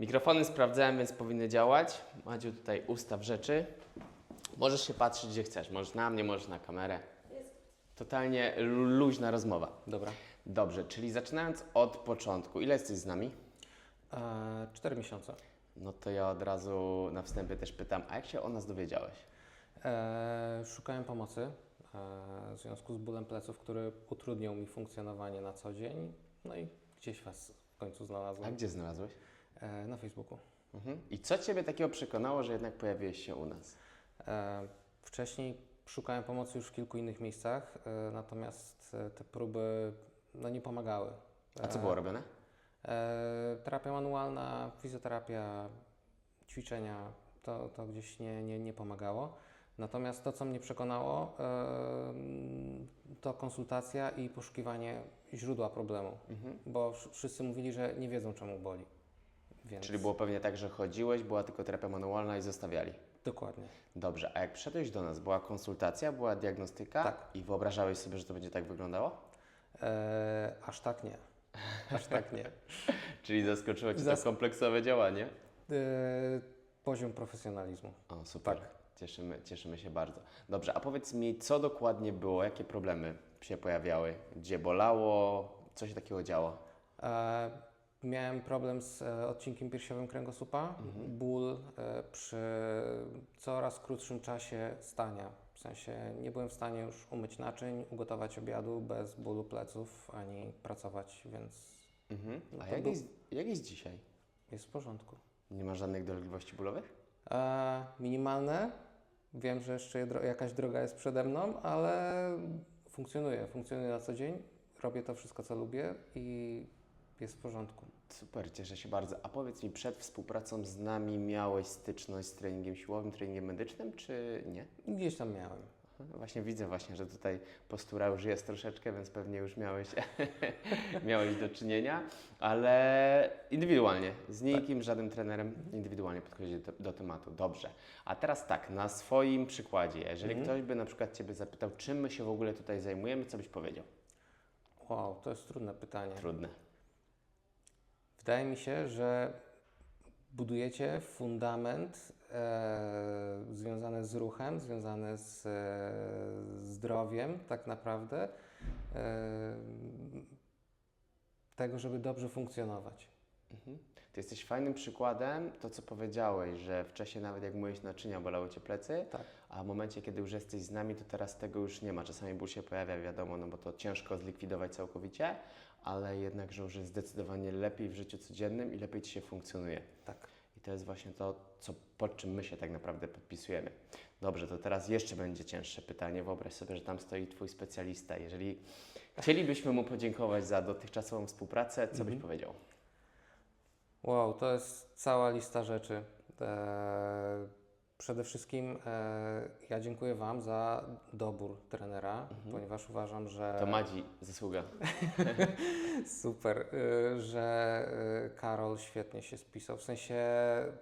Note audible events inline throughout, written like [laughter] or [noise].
Mikrofony sprawdzałem, więc powinny działać. Madziu, tutaj ustaw rzeczy. Możesz się patrzeć, gdzie chcesz. Możesz na mnie, możesz na kamerę. Totalnie lu- luźna rozmowa. Dobra. Dobrze, czyli zaczynając od początku. Ile jesteś z nami? E, Cztery miesiące. No to ja od razu na wstępie też pytam, a jak się o nas dowiedziałeś? E, szukałem pomocy e, w związku z bólem pleców, który utrudniał mi funkcjonowanie na co dzień. No i gdzieś Was w końcu A znalazłem. gdzie znalazłeś? E, na Facebooku. Mhm. I co Ciebie takiego przekonało, że jednak pojawiłeś się u nas? E, wcześniej szukałem pomocy już w kilku innych miejscach, e, natomiast te próby no, nie pomagały. A co było robione? Terapia manualna, fizjoterapia, ćwiczenia, to, to gdzieś nie, nie, nie pomagało. Natomiast to, co mnie przekonało, to konsultacja i poszukiwanie źródła problemu, Mhm. bo wsz- wszyscy mówili, że nie wiedzą, czemu boli. Więc Czyli było pewnie tak, że chodziłeś, była tylko terapia manualna i zostawiali. Dokładnie. Dobrze, a jak przyszedłeś do nas, była konsultacja, była diagnostyka Tak. i wyobrażałeś sobie, że to będzie tak wyglądało? E, aż tak nie. Aż tak nie. [laughs] Czyli zaskoczyło Cię Zas- to kompleksowe działanie? E, poziom profesjonalizmu. O, super. Tak. Cieszymy, cieszymy się bardzo. Dobrze, a powiedz mi, co dokładnie było, jakie problemy się pojawiały? Gdzie bolało? Co się takiego działo? E, miałem problem z e, odcinkiem piersiowym kręgosłupa, ból e, przy coraz krótszym czasie stania. W sensie nie byłem w stanie już umyć naczyń, ugotować obiadu bez bólu pleców ani pracować, więc Mhm. No A jak był- jest, jak jest dzisiaj? jest w porządku. Nie ma żadnych dolegliwości bólowych? E, minimalne. Wiem, że jeszcze jakaś droga jest przede mną, ale funkcjonuje. Funkcjonuje na co dzień. Robię to wszystko, co lubię i jest w porządku. Super, cieszę się bardzo. A powiedz mi, przed współpracą z nami miałeś styczność z treningiem siłowym, treningiem medycznym, czy nie? Gdzieś tam miałem. Właśnie widzę właśnie, że tutaj postura już jest troszeczkę, więc pewnie już miałeś, [laughs] miałeś do czynienia, ale indywidualnie, z nikim, żadnym trenerem, indywidualnie podchodzi do, do tematu. Dobrze. A teraz tak, na swoim przykładzie, jeżeli Mhm. ktoś by na przykład Ciebie zapytał, czym my się w ogóle tutaj zajmujemy, co byś powiedział? Wow, to jest trudne pytanie. Trudne. Wydaje mi się, że budujecie fundament e, związany z ruchem, związany z e, zdrowiem, tak naprawdę, e, tego, żeby dobrze funkcjonować. Mhm. Ty jesteś fajnym przykładem, to co powiedziałeś, że wcześniej nawet jak myłeś naczynia, bolały Cię plecy, Tak. a w momencie, kiedy już jesteś z nami, to teraz tego już nie ma. Czasami ból się pojawia, wiadomo, no bo to ciężko zlikwidować całkowicie, ale jednak, że już jest zdecydowanie lepiej w życiu codziennym i lepiej Ci się funkcjonuje. Tak. I to jest właśnie to, co, pod czym my się tak naprawdę podpisujemy. Dobrze, to teraz jeszcze będzie cięższe pytanie. Wyobraź sobie, że tam stoi Twój specjalista. Jeżeli chcielibyśmy mu podziękować za dotychczasową współpracę, co byś Mhm. powiedział? Wow, to jest cała lista rzeczy. E, przede wszystkim e, ja dziękuję Wam za dobór trenera, ponieważ uważam, że. Mhm. To Madzi zasługa. [laughs] Super, y, że Karol świetnie się spisał. W sensie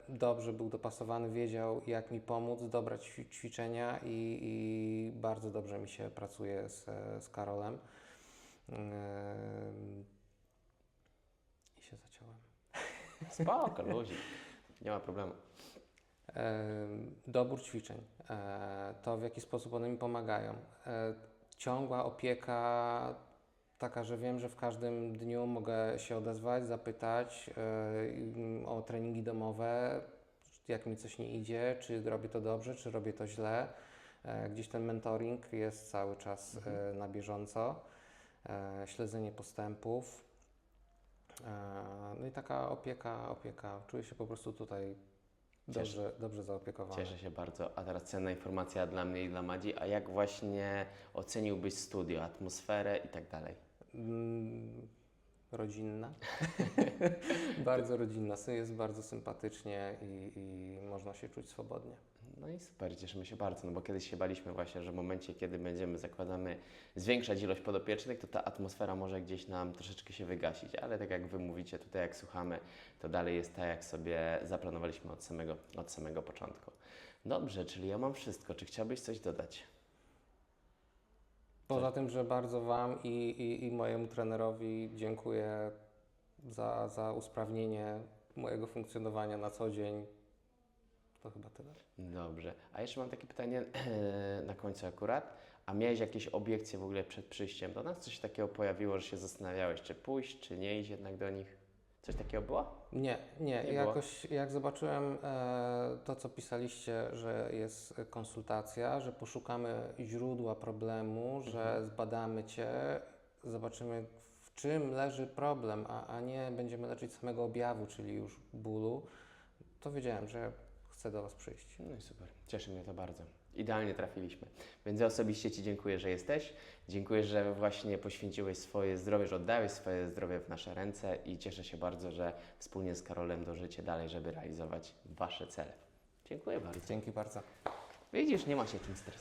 dobrze był dopasowany, wiedział jak mi pomóc, dobrać ćwi- ćwiczenia i, i bardzo dobrze mi się pracuje z, z Karolem. I się zaciąłem. Spoko, luzik. Nie ma problemu. Em, Dobór ćwiczeń, e, to w jaki sposób one mi pomagają. E, Ciągła opieka, taka, że wiem, że w każdym dniu mogę się odezwać, zapytać e, o treningi domowe, jak mi coś nie idzie, czy robię to dobrze, czy robię to źle. E, Gdzieś ten mentoring jest cały czas e, na bieżąco, E, śledzenie postępów. E, No i taka opieka, opieka. Czuję się po prostu tutaj Cieszę. dobrze, dobrze zaopiekowany. Cieszę się bardzo. A teraz cenna informacja dla mnie i dla Madzi. A jak właśnie oceniłbyś studio, atmosferę i tak dalej? Mm, rodzinna. [laughs] [laughs] bardzo rodzinna. Jest bardzo sympatycznie i, i można się czuć swobodnie. No i super, cieszymy się bardzo, no bo kiedyś się baliśmy właśnie, że w momencie, kiedy będziemy, zakładamy, zwiększać ilość podopiecznych, to ta atmosfera może gdzieś nam troszeczkę się wygasić, ale tak jak Wy mówicie tutaj, jak słuchamy, to dalej jest tak, jak sobie zaplanowaliśmy od samego, od samego początku. Dobrze, czyli ja mam wszystko. Czy chciałbyś coś dodać? Poza tym, że bardzo Wam i, i, i mojemu trenerowi dziękuję za, za usprawnienie mojego funkcjonowania na co dzień. To chyba tyle. Dobrze. A jeszcze mam takie pytanie [clears throat] na końcu akurat. A miałeś jakieś obiekcje w ogóle przed przyjściem do nas? Coś takiego pojawiło, że się zastanawiałeś, czy pójść, czy nie iść jednak do nich? Coś takiego było? Nie, nie. Nie było? Jakoś jak zobaczyłem e, to, co pisaliście, że jest konsultacja, że poszukamy źródła problemu, że Mhm. zbadamy Cię, zobaczymy w czym leży problem, a, a nie będziemy leczyć samego objawu, czyli już bólu, to wiedziałem, że chcę do Was przyjść. No i super. Cieszy mnie to bardzo. Idealnie trafiliśmy. Więc ja osobiście Ci dziękuję, że jesteś. Dziękuję, że właśnie poświęciłeś swoje zdrowie, że oddałeś swoje zdrowie w nasze ręce i cieszę się bardzo, że wspólnie z Karolem dążycie dalej, żeby realizować Wasze cele. Dziękuję bardzo. Dzięki bardzo. Widzisz, nie ma się czym stresować.